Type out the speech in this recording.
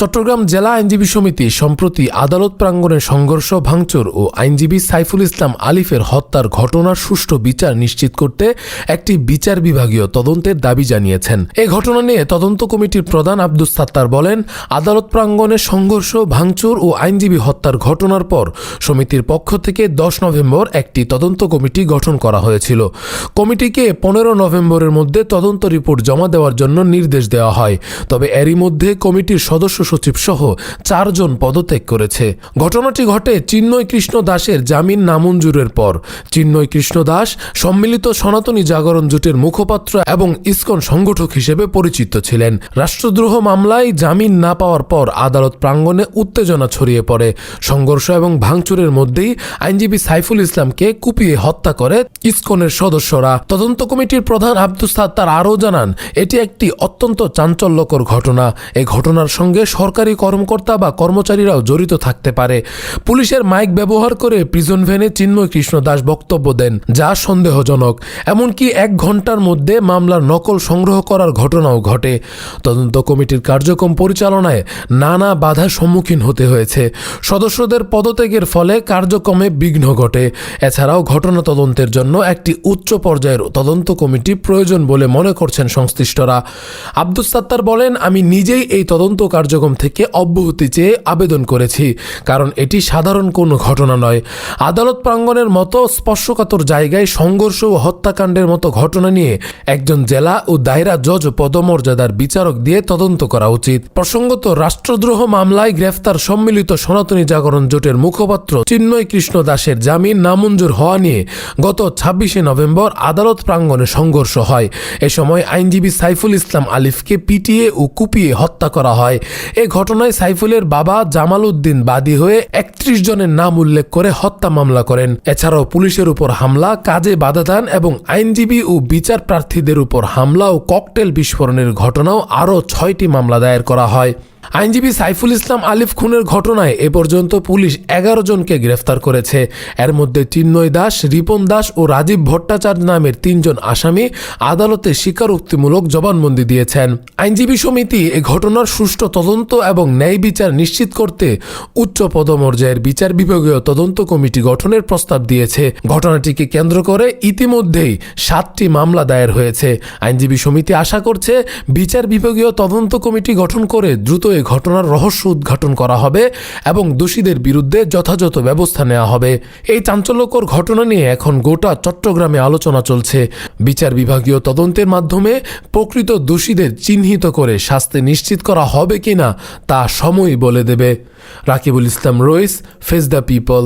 চট্টগ্রাম জেলা আইনজীবী সমিতি সম্প্রতি আদালত প্রাঙ্গণে সংঘর্ষ, ভাঙচুর ও আইনজীবী সাইফুল ইসলাম আলিফের হত্যার ঘটনার সুষ্ঠু বিচার নিশ্চিত করতে একটি বিচার বিভাগীয় তদন্তের দাবি জানিয়েছেন। এ ঘটনা নিয়ে তদন্ত কমিটির প্রধান আব্দুস সাত্তার বলেন, আদালত প্রাঙ্গণে সংঘর্ষ, ভাঙচুর ও আইনজীবী হত্যার ঘটনার পর সমিতির পক্ষ থেকে দশ নভেম্বর একটি তদন্ত কমিটি গঠন করা হয়েছিল। কমিটিকে পনেরো নভেম্বরের মধ্যে তদন্ত রিপোর্ট জমা দেওয়ার জন্য নির্দেশ দেওয়া হয়। তবে এরই মধ্যে কমিটির সদস্য সচিব সহ চারজন পদত্যাগ করেছে। ঘটনাটি ঘটে চিন্ময় কৃষ্ণ দাসের জামিন নামঞ্জুরের পর। চিন্ময় কৃষ্ণ দাস সম্মিলিত সনাতনী জাগরণ জোটের মুখপাত্র এবং ইসকন সংগঠক হিসেবে পরিচিত ছিলেন। রাষ্ট্রদ্রোহ মামলায় জামিন না পাওয়ার পর আদালত প্রাঙ্গণে উত্তেজনা ছড়িয়ে পড়ে। সংঘর্ষ এবং ভাঙচুরের মধ্যেই আইনজীবী সাইফুল ইসলামকে কুপিয়ে হত্যা করে ইসকনের সদস্যরা। তদন্ত কমিটির প্রধান আব্দুস সাত্তার আরও জানান, এটি একটি অত্যন্ত চাঞ্চল্যকর ঘটনা। এই ঘটনার সঙ্গে সরকারি কর্মকর্তা বা কর্মচারীরাও জড়িত থাকতে পারে। পুলিশের মাইক ব্যবহার করে প্রিজন ভ্যানে চিন্ময় কৃষ্ণ দাস বক্তব্য দেন, যা সন্দেহজনক। এমনকি এক ঘণ্টার মধ্যে মামলার নকল সংগ্রহ করার ঘটনাও ঘটে। তদন্ত কমিটির কার্যক্রম পরিচালনায় নানা বাধার সম্মুখীন হতে হয়েছে। সদস্যদের পদত্যাগের ফলে কার্যক্রমে বিঘ্ন ঘটে। এছাড়াও ঘটনা তদন্তের জন্য একটি উচ্চ পর্যায়ের তদন্ত কমিটি প্রয়োজন বলে মনে করছেন সংশ্লিষ্টরা। আব্দুস সাত্তার বলেন, আমি নিজেই এই তদন্ত কার্যক্রম থেকে অব্যাহতি চেয়ে আবেদন করেছি, কারণ এটি সাধারণ কোনো ঘটনা নয়। আদালত প্রাঙ্গণের মতো স্পর্শকাতর জায়গায় সংঘর্ষ ও হত্যাকাণ্ডের মতো ঘটনা নিয়ে একজন জেলা ও দায়রা জজ পদমর্যাদার বিচারক দিয়ে তদন্ত করা উচিত। প্রসঙ্গত, রাষ্ট্রদ্রোহ মামলায় গ্রেফতার সম্মিলিত সনাতনী জাগরণ জোটের মুখপাত্র চিন্ময় কৃষ্ণ দাসের জামিন নামঞ্জুর হওয়া নিয়ে গত ছাব্বিশে নভেম্বর আদালত প্রাঙ্গণে সংঘর্ষ হয়। এ সময় আইনজীবী সাইফুল ইসলাম আলিফকে পিটিয়ে ও কুপিয়ে হত্যা করা হয়। এ ঘটনায় সাইফুলের বাবা জামাল উদ্দিন বাদী হয়ে একত্রিশ জনের নাম উল্লেখ করে হত্যা মামলা করেন। এছাড়াও পুলিশের উপর হামলা, কাজে বাধাদান এবং আইনজীবী ও বিচার প্রার্থীদের উপর হামলা ও ককটেল বিস্ফোরণের ঘটনাও আরও ছয়টি মামলা দায়ের করা হয়। আইনজীবী সাইফুল ইসলাম আলিফ খুনের ঘটনায় এ পর্যন্ত পুলিশ এগারো জনকে গ্রেফতার করেছে। এর মধ্যে চিন্ময় দাস, রিপন দাস ও রাজীব ভট্টাচার্য নামের তিনজন আসামি আদালতে স্বীকারোক্তিমূলক জবানবন্দি দিয়েছেন। আইনজীবী সমিতি এ ঘটনার সুষ্ঠু তদন্ত এবং ন্যায় বিচার নিশ্চিত করতে উচ্চ পদমর্যায়ের বিচার বিভাগীয় তদন্ত কমিটি গঠনের প্রস্তাব দিয়েছে। ঘটনাটিকে কেন্দ্র করে ইতিমধ্যেই সাতটি মামলা দায়ের হয়েছে। আইনজীবী সমিতি আশা করছে বিচার বিভাগীয় তদন্ত কমিটি গঠন করে দ্রুত এই ঘটনার রহস্য উদ্ঘাটন করা হবে এবং দোষীদের বিরুদ্ধে যথাযথ ব্যবস্থা নেওয়া হবে। এই চাঞ্চল্যকর ঘটনা নিয়ে এখন গোটা চট্টগ্রামে আলোচনা চলছে। বিচার বিভাগীয় তদন্তের মাধ্যমে প্রকৃত দোষীদের চিহ্নিত করে শাস্তি নিশ্চিত করা হবে কিনা তা সময় বলে দেবে। Rakibul Islam Rais face the people.